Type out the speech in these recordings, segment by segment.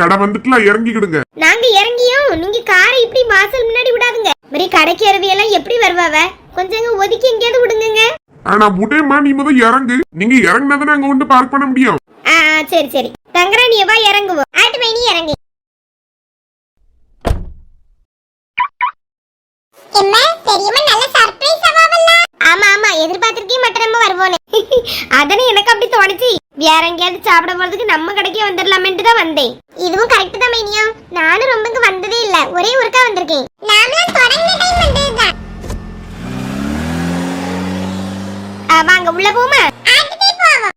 கடை வந்துட்டுலாம் இறங்கிக்கிடுங்க. நாங்க இறங்கியும் நீங்க காரை இப்படி வாசல் முன்னாடி விடாதுங்க. மாதிரி கடைக்கு எல்லாம் எப்படி வருவாவ? கொஞ்சம் இங்க ஒதுக்கி எங்கேயாவது விடுங்க ஆனா முட்டையம்மா நீ முதல் இறங்கு. நீங்க இறங்குனதானே அங்க வந்து பார்க் பண்ண முடியும். ஆ ஆ, சரி சரி. தங்கராணி எவ்வா இறங்குவோம். ஆட்டு மைனி இறங்கி. ஆமா ஆமா எதிர்பார்த்திருக்கே மட்டும் நம்ம வருவோன்னு. அதனே எனக்கு அப்படி தோணுச்சு. வேற எங்கேயாவது சாப்பிட போறதுக்கு நம்ம கடைக்கே வந்துடலாமேன்ட்டு தான் வந்தேன். இதுவும் கரெக்ட் தான் மைனியா. நானும் ரொம்ப இங்க வந்ததே இல்ல. ஒரே ஒருக்கா வந்திருக்கேன். நாமளும் தொடங்கின டைம் வந்ததுதான் வாங்க உள்ள போமா? போவோம்.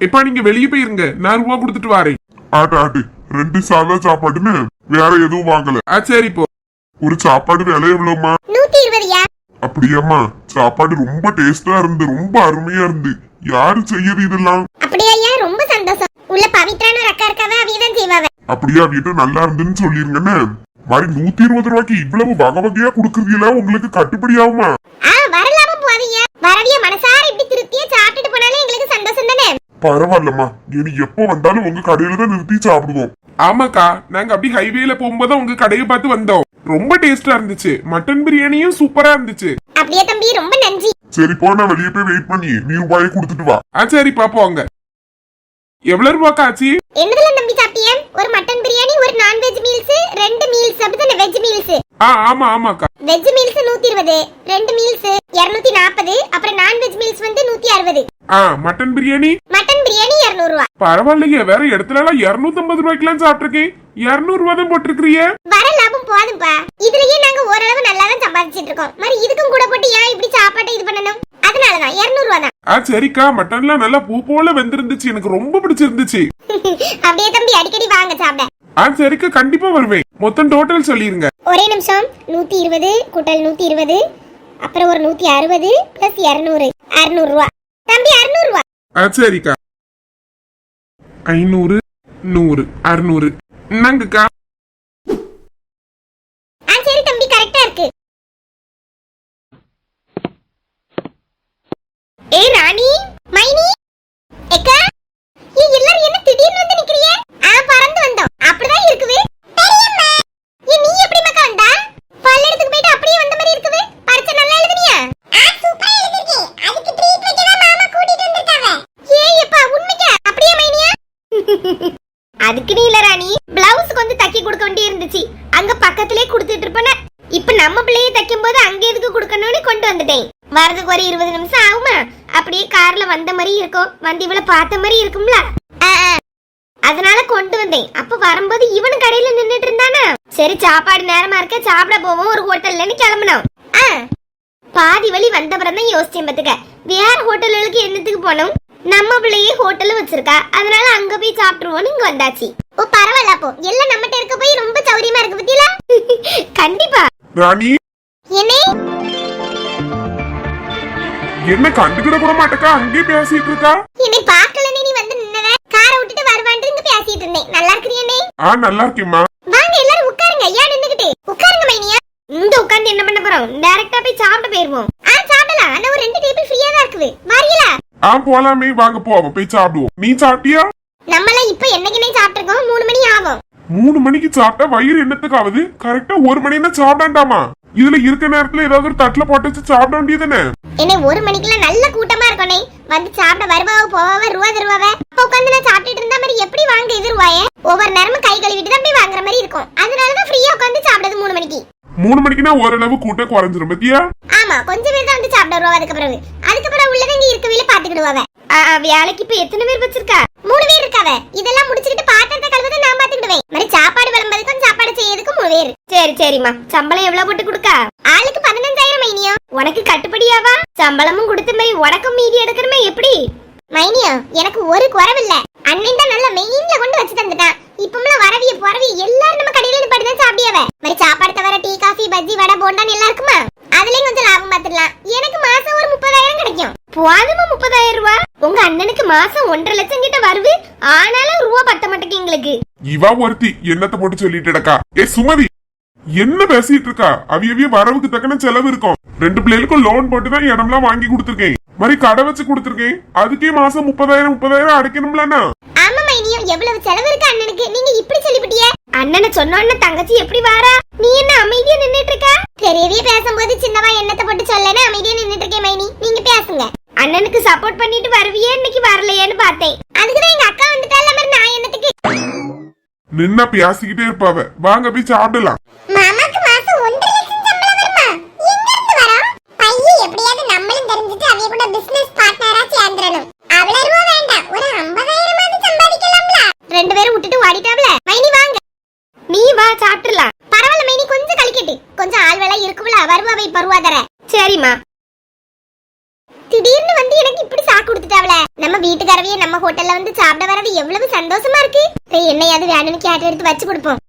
இப்ப நீங்க வெளியே போயிருங்க. நான் ரூபா கொடுத்துட்டு வரேன். ஆட்டு ஆட்டு. ரெண்டு சாதா சாப்பாடுன்னு வேற எதுவும் வாங்கல. ஆ சரி போ. ஒரு சாப்பாடு விலை எவ்வளவுமா நூத்தி இருபதுயா? அப்படியாம்மா. சாப்பாடு ரொம்ப டேஸ்டா இருந்து ரொம்ப அருமையா இருந்து. யாரு செய்யறது இதெல்லாம்? அப்படியா ரொம்ப சந்தோஷம். உள்ள பவித்ரான ஒரு அக்கா இருக்காவ அவிய தான் செய்வாவ. அப்படியா வீட்டு நல்லா இருந்துன்னு சொல்லிருங்கன்னு மாதிரி நூத்தி இருபது ரூபாய்க்கு இவ்வளவு வகை வகையா குடுக்கறீங்களா உங்களுக்கு கட்டுப்படி ஆகுமா? வரலாம போவீங்க வரவிய மனசார இப்படி திருப்தியா சாப்பிட்டுட்டு போனாலே எங்களுக்கு சந்தோஷம் தானே? பரவாயில்லம்மா. இனி எப்போ வந்தாலும் உங்க கடையில தான் நிறுத்தி சாப்பிடுவோம். ஆமாக்கா நாங்க அப்படி ஹைவேல போகும்போது உங்க கடையை பார்த்து வந்தோம். ரொம்ப டேஸ்டா இருந்துச்சு. மட்டன் பிரியாணியும் சூப்பரா இருந்துச்சு. அப்படியே தம்பி ரொம்ப நன்றி. சரி போ நான் வெளியே போய் வெயிட் பண்ணி. நீ ரூபாயை கொடுத்துட்டு வா. ஆ சரிப்பா போங்க எவ்வளவு ரூபாக்கா ஆச்சு? என்னதுல தம்பி சாப்பிட்டியா? ஒரு மட்டன் பிரியாணி ஒரு நான்வெஜ் மீல்ஸ் ரெண்டு மீல்ஸ் அப்படிதானே வெஜ் மீல்ஸ் ஆ ஆமா ஆமாக்கா. வெஜ் மீல்ஸ் நூத்தி இருபது ரெண்டு மீல்ஸ் இருநூத்தி நாற்பது அப்புறம் நான்வெஜ் மீல்ஸ் வந்து நூத்தி அறுபது ஆ மட்டன் பிரியாணி? மட்டன் பிரியாணி இருநூறு ரூபா பரவாயில்லையே வேற இடத்துல எல்லாம் இருநூத்தி ஐம்பது ரூபாய்க்குலாம் சாப்பிட்டிருக்கேன் இருநூறு ரூபா தான் போட்டிருக்கிறிய. வர லாபம் போதும்பா. இதுலயே நாங்க ஓரளவு நல்லா தான் சம்பாதிச்சிட்டு இருக்கோம் மாதிரி இதுக்கும் கூட போட்டு ஏன் இப்படி சாப்பாட்டை இது பண்ணணும்? அதனாலதான் இருநூறு ரூபா தான் ஆ சரிக்கா மட்டன்லாம் நல்லா பூ போல வெந்திருந்துச்சு. எனக்கு ரொம்ப பிடிச்சிருந்துச்சு. அப்படியே தம்பி அடிக்கடி வாங்க சாப்பிட. ஆ சரிக்கா கண்டிப்பா வருவேன். மொத்தம் டோட்டல் சொல்லிருங்க. ஒரே நிமிஷம். நூத்தி இருபது கூட்டல் நூத்தி இருபது அப்புறம் ஒரு நூத்தி அறுபது பிளஸ் இருநூறு. அறுநூறு ரூபா தம்பி அறுநூறு ரூபா ஆ சரிக்கா. ஐநூறு நூறு அறுநூறு. நாங்கக்கா ஆ சரி தம்பி கரெக்டா இருக்கு ஏ ராணி மைனி எக்கா ஏ எல்லாரும் என்ன திடீர்னு வந்து நிக்கிறியே ஆ பறந்து வந்தோம் அப்படிதான் இருக்குது பெரியம்மா ஏ நீ எப்படி மக்கா வந்தா பல்லடத்துக்கு போயிட்டு அப்படியே வந்த மாதிரி இருக்குது பரிச்சை நல்லா எழுதுனியா ஆ சூப்பரா எழுதிருக்கேன் அதுக்கு ட்ரீட் வைக்க தான் மாமா கூட்டிட்டு வந்திருக்காங்க ஏய் எப்பா உண்மைக்கா அப்படியே மைனியா அதுக்கு நீ இல்ல ராணி பிளவுஸ் கொஞ்சம் தக்கி கொடுக்க வேண்டி இருந்துச்சு அங்க பக்கத்திலே கொடுத்துட்டு இருப்பேன இப்ப நம்ம பிள்ளைய தைக்கும் போது அங்க எதுக்கு கொடுக்கணும்னு கொண்டு வந்துட்டேன் வரதுக்கு ஒரு இருபது நிமிஷம் ஆகுமா அப்படியே கார்ல வந்த மாதிரி இருக்கும். வந்து இவள பார்த்த மாதிரி இருக்கும்ல. அதனால கொண்டு வந்தேன். அப்ப வரும்போது இவனு கடையில நின்னுட்டு இருந்தானா? சரி சாப்பாடு நேரமா இருக்க சாப்பிட போவோம். ஒரு ஹோட்டல்லன்னு கிளம்பணும் ஆ பாதி வழி வந்தப்புறம் தான் யோசிச்சேன் பாத்துக்க வேற ஹோட்டல்களுக்கு என்னத்துக்கு போனோம்? நம்ம பிள்ளையே ஹோட்டல் வச்சிருக்கா. அதனால அங்க போய் சாப்பிட்டுருவோம்னு இங்க வந்தாச்சு. ஓ பரவாயில்ல அப்போ. எல்லாம் நம்மகிட்ட இருக்க போய் ரொம்ப சௌரியமா இருக்கு பத்தியில? கண்டிப்பா. ராணி? என்ன? என்ன கண்டுக்கிட கூட மாட்டேக்கா அங்கேயே பேசிட்டு இருக்கா? என்னை பார்க்கல நீ வந்து நின்னத. காரை விட்டுட்டு வருவான்ட்டு இங்க பேசிட்டு இருந்தேன். நல்லா இருக்கிறியனே ஆ நல்லா இருக்கேம்மா. வாங்க எல்லாரும் உட்காருங்க. ஏன் நின்னுகிட்டு உட்காருங்க மைனியா. இந்த உட்கார்ந்து என்ன பண்ண போறோம்? டைரக்டா போய் சாப்பிட போயிருவோம். ஆ சாப்பிடலாம். ஆனா ஒரு ரெண்டு டேபிள் ஃப்ரீயா தான் இருக்குது. வரீங்களா ஆ போலாமே. வாங்க போவோம். போய் சாப்பிடுவோம். நீ சாப்பிட்டியா? நம்மளாம் இப்ப என்னைக்குனே சாப்பிட்டுருக்கோம். மூணு மணி ஆகும். மூணு மணிக்கு சாப்பிட்டா வயிறு என்னத்துக்கு ஆகுது கரெக்டா ஒரு மணினா சாப்பிடாண்டாமா இதுல இருக்க நேரத்துல ஏதாவது ஒரு தட்டுல போட்டு வச்சு சாப்பிட வேண்டியதுதானே? என்ன ஒரு மணிக்கெல்லாம் நல்ல கூட்டமா இருக்கனே வந்து சாப்பிட வருவாவ போவாவ ரூபா தருவாவ. அப்ப உட்காந்து நான் சாப்பிட்டுட்டு இருந்த மாதிரி எப்படி வாங்க இது ரூபாய ஒவ்வொரு நேரமும் கை கழுவிட்டு தான் போய் வாங்குற மாதிரி இருக்கும். அதனாலதான் ஃப்ரீயா உட்காந்து சாப்பிடுறது மூணு மணிக்கு. மூணு மணிக்குனா ஓரளவு கூட்டம் குறைஞ்சிரும் பத்தியா? ஆமா கொஞ்சம் பேர் தான் வந்து சாப்பிட வருவா அதுக்கு பிறகு. அதுக்கு பிறகு உள்ளதை இங்க இருக்கவில்ல பாத்துக்கிடுவாவ வேலைக்கு இப்ப எத்தனை பேர் வச்சிருக்கா? மூணு பேர் இருக்காவ. இதெல்லாம் முடிச்சுக்கிட்டு பாத்திரத்தை கழுவதை நான் பாத்துக்கிடுவேன் மாதிரி சாப்பாடு விளம்பதுக்கும் சாப்பாடு செய்யறதுக்கும் மூணு பேர். சரி சரிம்மா. சம்பளம் எவ்வளவு போட்டு கொடுக்கா? ஆளுக்கு பதினஞ்சாயிரம் மைனியோ உனக்கு கட்டுப்படியாவா சம்பளமும் கொடுத்த மாதிரி உனக்கும் மீதி எடுக்கிறமே எப்படி? மைனியா எனக்கு ஒரு குறவில்ல. அண்ணன் தான் நல்ல மெயின்ல கொண்டு வச்சு தந்துட்டான். இப்பமெல்லாம் வரவிய போறவிய எல்லாரும் நம்ம கடையில நிப்பாடி தான் சாப்பிடியவ. மாதிரி சாப்பாடு தவிர டீ காஃபி பஜ்ஜி வடை போண்டான்னு எல்லாம் இருக்குமா அதுலயும் கொஞ்சம் லாபம் பாத்துடலாம். எனக்கு மாசம் ஒரு முப்பதாயிரம் கிடைக்கும். போதுமா முப்பதாயிரம் ரூபா? உங்க அண்ணனுக்கு மாசம் ஒன்றரை லட்சம் கிட்ட வருது. ஆனாலும் ரூபா பத்த மாட்டேங்க எங்களுக்கு. இவா ஒருத்தி என்னத்த போட்டு சொல்லிட்டு இருக்கா ஏ சுமதி என்ன பேசிட்டு இருக்கா? அவிய அவிய வரவுக்கு தக்கன செலவு இருக்கும். ரெண்டு பிள்ளைகளுக்கும் லோன் போட்டு தான் இடம்லாம் வாங்கி கொடுத்துருக்கேன். மாதிரி கடை வச்சு கொடுத்துருக்கேன். அதுக்கே மாசம் முப்பதாயிரம் முப்பதாயிரம் அடைக்கணும்லண்ணா. எவ்வளவு செலவு இருக்கு அண்ணனுக்கு? நீங்க இப்படி சொல்லிவிட்டிய? அண்ணனை சொன்னோன்னு தங்கச்சி எப்படி வாரா? நீ என்ன அமைதியா நின்னுட்டு இருக்க பெரியவே பேசும்போது சின்னவா எண்ணத்தை போட்டு சொல்லனே அமைதியா நின்னுட்டு இருக்கேன் மைனி. நீங்க பேசுங்க. அண்ணனுக்கு சப்போர்ட் பண்ணிட்டு வருவியே இன்னைக்கு வரலையேன்னு பார்த்தேன். அதுக்குதான் எங்க அக்கா வந்துட்டால மாதிரி நான் என்னத்துக்கு? நின்னா பேசிக்கிட்டே இருப்பாவ. வாங்க போய் சாப்பிடலாம். மாமாக்கு மாசம் ஒன்றரை லட்சம் சம்பளம் வருமா எங்க இருந்து வரோம் பையன் எப்படியாவது நம்மளும் தெரிஞ்சுட்டு அவிய கூட பிசினஸ் பார்ட்னரா சேர்ந்துடணும் அவ்வளவு ரூபா வேண்டாம் ஒரு ஐம்பதாயிரமாவது சம்பாதிக்கலாம்ல ரெண்டு பேரும் விட்டுட்டு ஓடிட்டாப்ல மைனி வாங்க நீ வா சாப்பிட்டுலாம் பரவாயில்ல மைனி கொஞ்சம் கழிக்கட்டு கொஞ்சம் ஆள் வேலை இருக்கும்ல வருவாவை பருவாதர சரிம்மா திடீர்னு வந்து எனக்கு இப்படி சாக்கு கொடுத்துட்டாவல நம்ம வீட்டுக்காரவையே நம்ம ஹோட்டல்ல வந்து சாப்பிட வரது எவ்வளவு சந்தோஷமா இருக்கு போய் என்னையாவது வேணும்னு கேட்டு எடுத்து வச்சு கொடுப்போம்.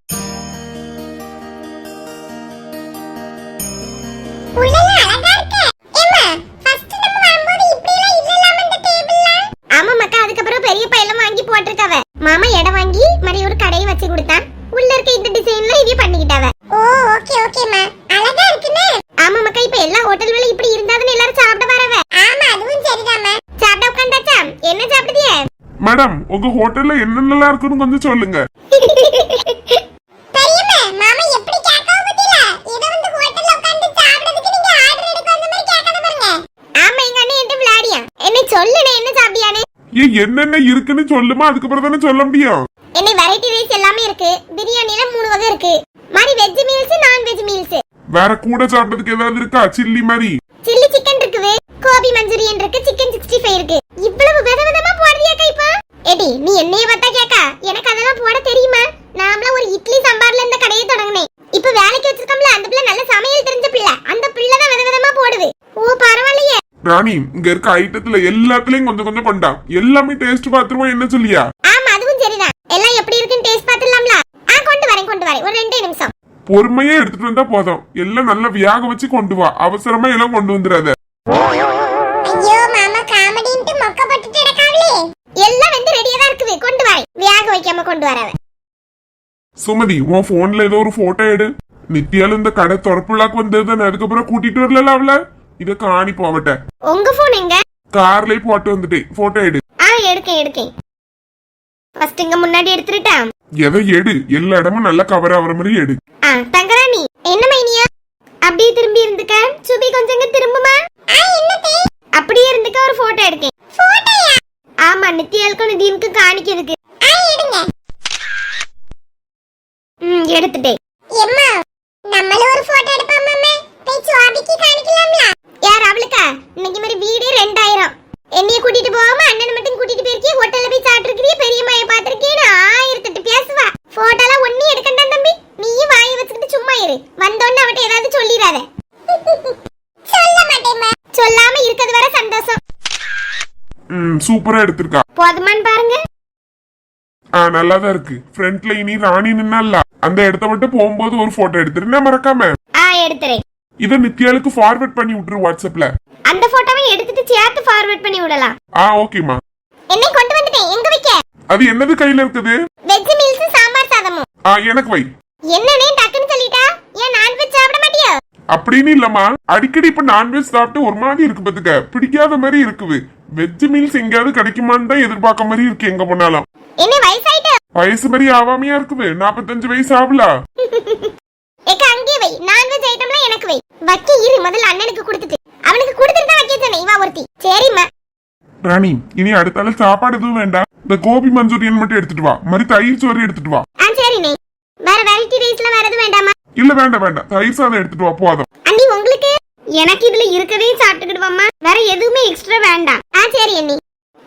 என்ன சொல்லுனே என்ன சாப்பிட்டியானே ஏ என்னென்ன இருக்குன்னு சொல்லுமா? அதுக்கப்புறம் தானே சொல்ல முடியும். என்ன வெரைட்டி ரைஸ் எல்லாமே இருக்கு. பிரியாணில மூணு வகை இருக்கு. மாதிரி veg meals non veg meals வேற கூட சாப்பிட்டதுக்கு ஏதாவது இருக்கா? சில்லி மாதிரி. சில்லி சிக்கன் இருக்குது. கோபி மஞ்சூரியன் இருக்கு. சிக்கன் சிக்ஸ்டி ஃபைவ் இருக்கு. இவ்வளவு வித விதமா போடுறியா கைப்பா எடி நீ என்னைய பார்த்தா கேக்கா? எனக்கு அதெல்லாம் போட தெரியுமா? நாமளா ஒரு இட்லி சாம்பார்ல இந்த கடையை தொடங்கினேன். இப்ப வேலைக்கு வச்சிருக்கோம்ல அந்த பிள்ளை நல்ல சமையல் தெரிஞ்ச பிள்ளை. அந்த பிள்ளை தான் வித விதமா போடுது. ஓ பரவாயில்லையே. ராணி இங்க இருக்க ஐட்டத்துல எல்லாத்துலயும் கொஞ்சம் கொஞ்சம் கொண்டா எல்லாமே டேஸ்ட் பாத்துருவோம் என்ன சொல்லியா? ஆமா அதுவும் சரிதான். எல்லாம் எப்படி இருக்குன்னு டேஸ்ட் பார்த்துடலாம்ல. ஆ கொண்டு வரேன் கொண்டு வரேன். ஒரு ரெண்டே நிமிஷம். பொறுமையா எடுத்துட்டு வந்தா போதும். எல்லாம் நல்லா வியாக வச்சு கொண்டு வா. அவசரமா எல்லாம் கொண்டு வந்துடாத. கொண்டு வரவ சுமதி உன் போன்ல ஏதோ ஒரு போட்டோ எடு. நித்யால இந்த கடை திறப்புலாக்கு வந்தது அதுக்கப்புறம் கூட்டிட்டு வரல அவள? இத காணி போவட்ட உங்க போன் எங்க? கார்லயே போட்டு வந்துட்டேன் போட்டோ எடு. ஆ எடுக்கேன் எடுக்கேன். ஃபர்ஸ்ட் இங்க முன்னாடி எடுத்துட்டா எதை எடு? எல்லா இடமும் நல்லா கவர் ஆகுற மாதிரி எடு. ஆ தங்கராணி என்ன மைனியா அப்படியே திரும்பி இருந்துக்க? சுபி கொஞ்சம் இங்க திரும்புமா? அப்படியே இருந்துக்க ஒரு போட்டோ எடுக்கேன். போட்டோயா ஆமா நித்யாளுக்கும் நிதினுக்கு காணிக்கிறதுக்கு எடுங்க ம் எடுத்துட்டேன் எம்மா நம்மளும் ஒரு போட்டோ எடுப்போம் அம்மா போய் சுவாபிக்கு காணிக்கலாம்ல யார் அவளுக்கா இன்னைக்கு மாதிரி வீடே ரெண்டாயிரம் என்னைய கூட்டிட்டு போகாம அண்ணனை மட்டும் கூட்டிட்டு போயிருக்கீ ஹோட்டல்ல போய் சாப்பிட்டுருக்கிறிய பெரிய மாய பாத்திருக்கேன்னு ஆயிரத்தெட்டு பேசுவா போட்டோலாம் ஒண்ணு எடுக்கண்டா தம்பி நீயும் வாயை வச்சுக்கிட்டு சும்மா இரு வந்தோன்னு அவட்ட ஏதாவது சொல்லிடாத சொல்ல மாட்டேம்மா சொல்லாம இருக்கிறது வர சந்தோஷம் ம் சூப்பரா எடுத்திருக்கா. போதுமான்னு பாருங்க. ஆ நல்லா தான் இருக்கு. ஃப்ரண்ட்ல இனி ராணி நின்னால அந்த இடத்த மட்டும் போகும்போது ஒரு போட்டோ எடுத்துருந்தா மறக்காம. ஆ எடுத்துறேன். இத நித்யாளுக்கு ஃபார்வர்ட் பண்ணி விட்டுரு வாட்ஸ்அப்ல அந்த போட்டோவை எடுத்துட்டு சேர்த்து ஃபார்வர்ட் பண்ணி விடலாம். ஆ ஓகேமா என்னை கொண்டு வந்துட்டேன். எங்க வைக்க? அது என்னது கையில இருக்குது? வெஜ் மீல்ஸ் சாம்பார் சாதமும். ஆ எனக்கு வை. என்னனே டக்குன்னு சொல்லிட்டா? ஏன் நான்வெஜ் சாப்பிட மாட்டியோ? அப்படின்னு இல்லம்மா. அடிக்கடி இப்ப நான்வெஜ் சாப்பிட்டு ஒரு மாதிரி இருக்கு பாத்துக்க. பிடிக்காத மாதிரி இருக்குது. வெஜ் மீல்ஸ் எங்கேயாவது கிடைக்குமான்னு தான் எதிர்பார்க்க மாதிரி இருக்கு எங்க போனாலும் என்ன வயசாயிட்டு? வயசு மாதிரி ஆவாமையா இருக்குது. நாற்பத்தஞ்சு வயசு ஆகல. ஏக்க அங்கே வை. நான்வெஜ் ஐட்டம்லாம் எனக்கு வை. வைக்க இரு முதல்ல அண்ணனுக்கு கொடுத்துட்டு. அவனுக்கு கொடுத்துட்டு தான் வைக்க சொன்னேன் இவா ஒருத்தி. சரிம்மா. ராணி இனி அடுத்தால சாப்பாடு எதுவும் வேண்டாம். இந்த கோபி மஞ்சூரியன் மட்டும் எடுத்துட்டு வா. மாதிரி தயிர் சோறு எடுத்துட்டு வா. ஆ சரிண்ணே. வேற வெரைட்டி ரைஸ்ல வேற எதுவும் வேண்டாமா? இல்ல வேண்டாம் வேண்டாம். தயிர் சாதம் எடுத்துட்டு வா போதும். எனக்கு இதுல இருக்கதே சாப்பிட்டுக்கிடுவாம்மா. வேற எதுவுமே எக்ஸ்ட்ரா வேண்டாம். ஆ சரி அண்ணி.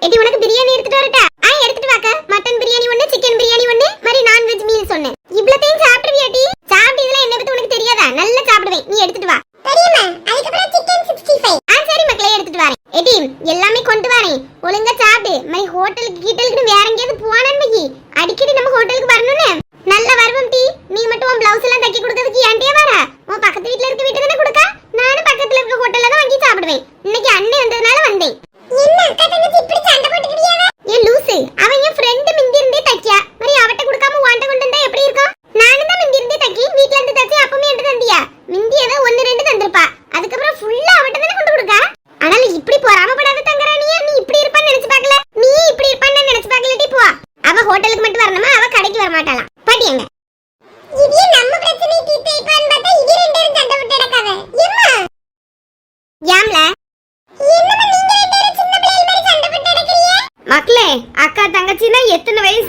எடி உனக்கு பிரியாணி எடுத்துட்டு வரட்டா? ஆ எடுத்துட்டு வாக்க. மட்டன் பிரியாணி ஒண்ணு சிக்கன் பிரியாணி ஒண்ணு மாதிரி நான்வெஜ் மீல்ஸ் ஒண்ணு. இவ்வளத்தையும் சாப்பிடுவியாட்டி சாப்பிட்டு இதுல என்ன பத்தி உனக்கு தெரியாதா? நல்லா சாப்பிடுவேன். நீ எடுத்துட்டு வா. தெரியுமா? அதுக்கப்புறம் சிக்கன் 65 ஆ சரி மக்களே எடுத்துட்டு வரேன். எடி எல்லாமே கொண்டு வரேன். ஒழுங்கா சாப்பிடு. மாதிரி ஹோட்டலுக்கு கீட்டலுக்கு வேற எங்கேயாவது போனான்னு அடிக்கடி நம்ம ஹோட்டலுக்கு வரணும்னு. நல்ல வருவம் டி. நீ மட்டும் உன் பிளவுஸ் எல்லாம் தைக்க கொடுக்கறதுக்கு ஏன்டே வர உன் பக்கத்து வீட்ல இருக்க வீட்டு தானே கொடுக்க நானும் பக்கத்துல இருக்க ஹோட்டல்ல தான் வாங்கி சாப்பிடுவேன் இன்னைக்கு அண்ணன் வந்ததுனால வந்தேன் என்ன அக்கா தங்கச்சி இப்படி சண்டை போட்டுக்கிட்டியாவா ஏ லூசு அவன் என் ஃப்ரெண்ட் மிந்தி இருந்தே தைக்கியா மாதிரி அவட்ட கொடுக்காம வாண்ட கொண்டு வந்தா எப்படி இருக்கும் நானும் தான் மிந்தி இருந்தே தைக்கி வீட்ல இருந்து தைச்சி அப்பமே என்கிட்ட தந்தியா மிந்தி ஏதோ ஒன்னு ரெண்டு தந்திருப்பா அதுக்கப்புறம் ஃபுல்லா அவட்ட தானே கொண்டு கொடுக்கா ஆனாலும் இப்படி போறாம படாத தங்கராணியா நீ இப்படி இருப்பான்னு நினைச்சு பார்க்கல நீ இப்படி இருப்பான்னு நினைச்சு பார்க்கலட்டி போ அவ ஹோட்டலுக்கு மட்டும்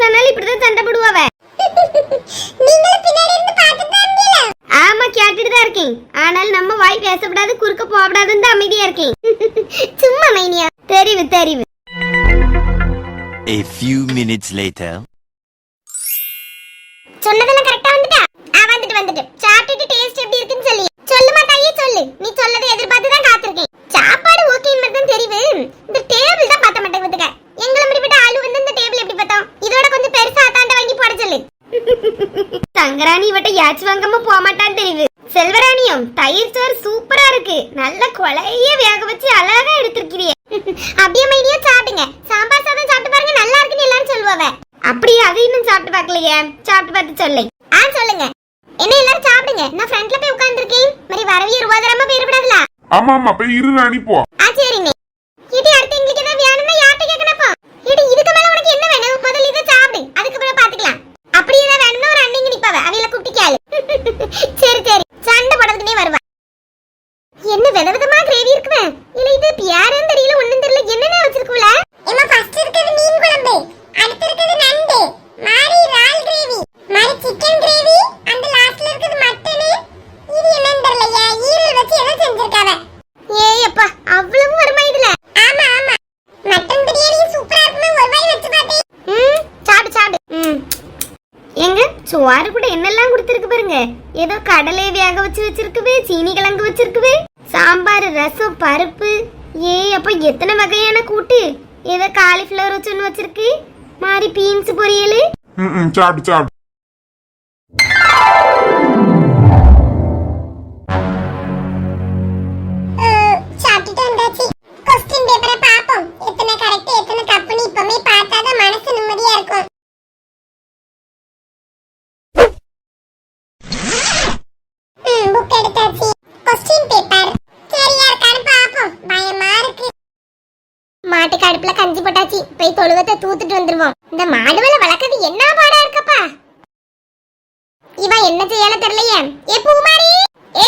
வயசானாலும் இப்படிதான் சண்டை போடுவாவ. ஆமா கேட்டுட்டு தான் இருக்கேன். ஆனால் நம்ம வாய் பேசக்கூடாது குறுக்க போகக்கூடாதுன்னு தான் அமைதியா இருக்கேன். சும்மா மைனியா. தெரிவு தெரிவு. A few minutes later. சொன்னதெல்லாம் கரெக்டா வந்துட்டா? ஆ வந்துட்டு வந்துட்டு சாப்பிட்டுட்டு டேஸ்ட் எப்படி இருக்குன்னு சொல்லி சொல்லுமா தாயே சொல்லு நீ சொல்லதை எதிர்பார்த்து தான் காத்திருக்கேன் சாப்பாடு ஓகே மட்டும் தான் தெரிவு இந்த டேபிள் தான் பார்த்த மாட்டேங்குதுங்க எங்களை முடிவிட்ட ஆளு வந்து இந்த டேபிள் எப்படி பார்த்தோம் இதோட கொஞ்சம் பெருசா அத்தாண்ட வாங்கி போட சொல்லு தங்கராணி இவட்ட யாச்சு வாங்காம போக மாட்டான்னு தெரியுது செல்வராணியம் தயிர் சோறு சூப்பரா இருக்கு நல்ல கொலைய வேக வச்சு அழகா எடுத்திருக்கிறியே அப்படியே மைனியா சாப்பிடுங்க சாம்பார் சாதம் சாப்பிட்டு பாருங்க நல்லா இருக்குன்னு எல்லாரும் சொல்லுவாங்க அப்படியே அது இன்னும் சாப்பிட்டு பார்க்கலையே. சாப்பிட்டு பார்த்து சொல்லு. ஆ சொல்லுங்க. என்ன எல்லாரும் சாப்பிடுங்க. நான் ஃப்ரண்ட்ல போய் உட்கார்ந்திருக்கேன். மாதிரி வரவிய ரூபா தரமா போயிடக்கூடாதுல ஆமா ஆமா. போய் இரு ராணி போ. ஆ சரிண்ணே. இது அடுத்து எங்களுக்கு ஏதாவது வேணும்னா யார்கிட்ட கேட்கணப்போ இது இதுக்கு மேல உனக்கு என்ன வேணும்? முதல்ல இதை சாப்பிடு. அதுக்கு அப்புறம் பாத்துக்கலாம் அப்படி ஏதாவது வேணும்னா ஒரு அண்ணிங்க நிப்பாவ. அவையில குட்டிக்காலு சரி சரி. சண்டை போடுறதுக்குனே வருவா. என்ன விதவிதமா கிரேவி இருக்குவே இல்ல இது யாருன்னு தெரியல ஒண்ணும் தெரியல. என்னென்ன வச்சிருக்குல ஏமா ஃபர்ஸ்ட் இருக்குது மீன் குழம்பு அடுத்து இருக்குது நண்டு மாரி இறால் கிரேவி மாரி சிக்கன் கிரேவி அந்த லாஸ்ட்ல இருக்குது மட்டன் இது என்னன்னு தெரியலையா ஈரல் வச்சு ஏதோ செஞ்சிருக்காவ ஏய் அப்பா அவ்வளவு வருமா இதுல ஆமா ஆமா மட்டன் பிரியாணி சூப்பரா இருக்குமே ஒரு வாய் வச்சு பார்த்தேன் ம் சாப்பிடு சாப்பிடு ம் எங்க சுவாறு கூட என்னெல்லாம் கொடுத்துருக்கு பாருங்க ஏதோ கடலை வேக வச்சு வச்சிருக்குவே சீனி கிழங்கு வச்சிருக்குவே சாம்பார் ரசம் பருப்பு ஏய் அப்ப எத்தனை வகையான கூட்டு ஏதோ காலிஃப்ளவர் வச்சு ஒன்று வச்சிருக்கு மாதிரி பீன்ஸ் பொரியல் ம் ம், மாட்டுக்கு அடுப்புல கஞ்சி போட்டாச்சு. போய் தொழுவத்தை தூத்துட்டு வந்துருவோம். இந்த மாடுவலை வளர்க்கறது என்ன பாடா இருக்கப்பா? இவன் என்ன செய்யல தெரியலையே. ஏ பூமாரி! ஏ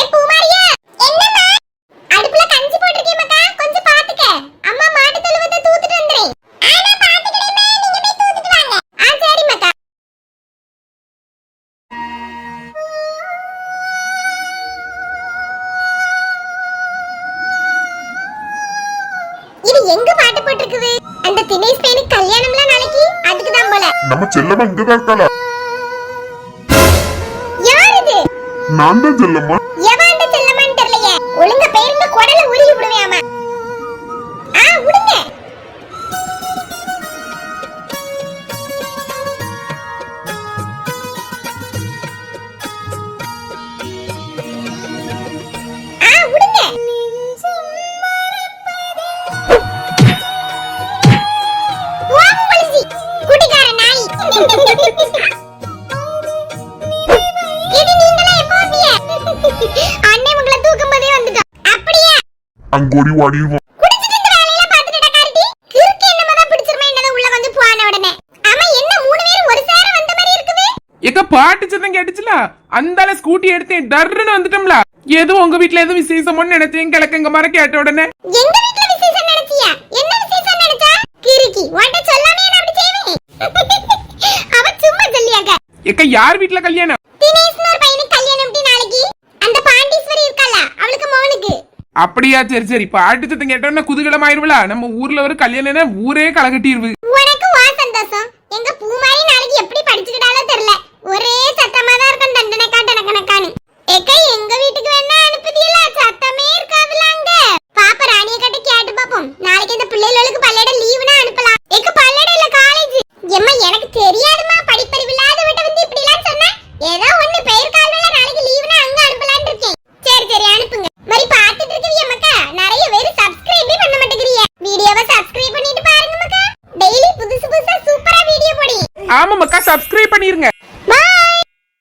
இது எங்க பாட்டு போட்டிருக்குது? அந்த தினேஷ் பையனுக்கு கல்யாணம்ல நாளைக்கு? அதுக்கு தான் போல. நம்ம செல்லமா இங்கதான் இருக்காளா? யார் இது? நான் தான் செல்லம்மா. எவாண்ட செல்லமான்னு தெரியலையே? ஒழுங்கா பெயர்ந்து குடல உருகி விடுவேன் மாதிரி இருக்குது எங்க பாட்டு சத்தம் கேட்டுச்சுல? அந்தால ஸ்கூட்டி எடுத்தேன் டர்ன்னு வந்துட்டோம்ல. ஏதோ உங்க வீட்ல எதுவும் விசேஷமோன்னு நினைச்சேன் கிழக்கங்க மர கேட்ட உடனே. எங்க வீட்ல விசேஷம் நடத்தியா என்ன விசேஷம் நடத்தா கிறுக்கி உன்கிட்ட சொல்லாமே நான் அப்படி செய்வேன். அவ சும்மா சொல்லியாங்க எக்க யார் வீட்ல கல்யாணம்? தினேஷ்னு ஒரு பையனுக்கு கல்யாணம் எப்படி நாளைக்கு அந்த பாண்டீஸ்வரி இருக்கால அவளுக்கு மோனுக்கு அப்படியா சரி சரி. பாட்டு சத்தம் கேட்டோம்னா குதூகலம் ஆயிருவல நம்ம ஊர்ல ஒரு கல்யாணம் ஊரே கலகட்டிருவு உனக்கு வா சந்தோஷம். எங்க பூமாரி நாளைக்கு எப்படி படிச்சுக்கிட்டாலும் தெரியல. ஒரே சத்தம்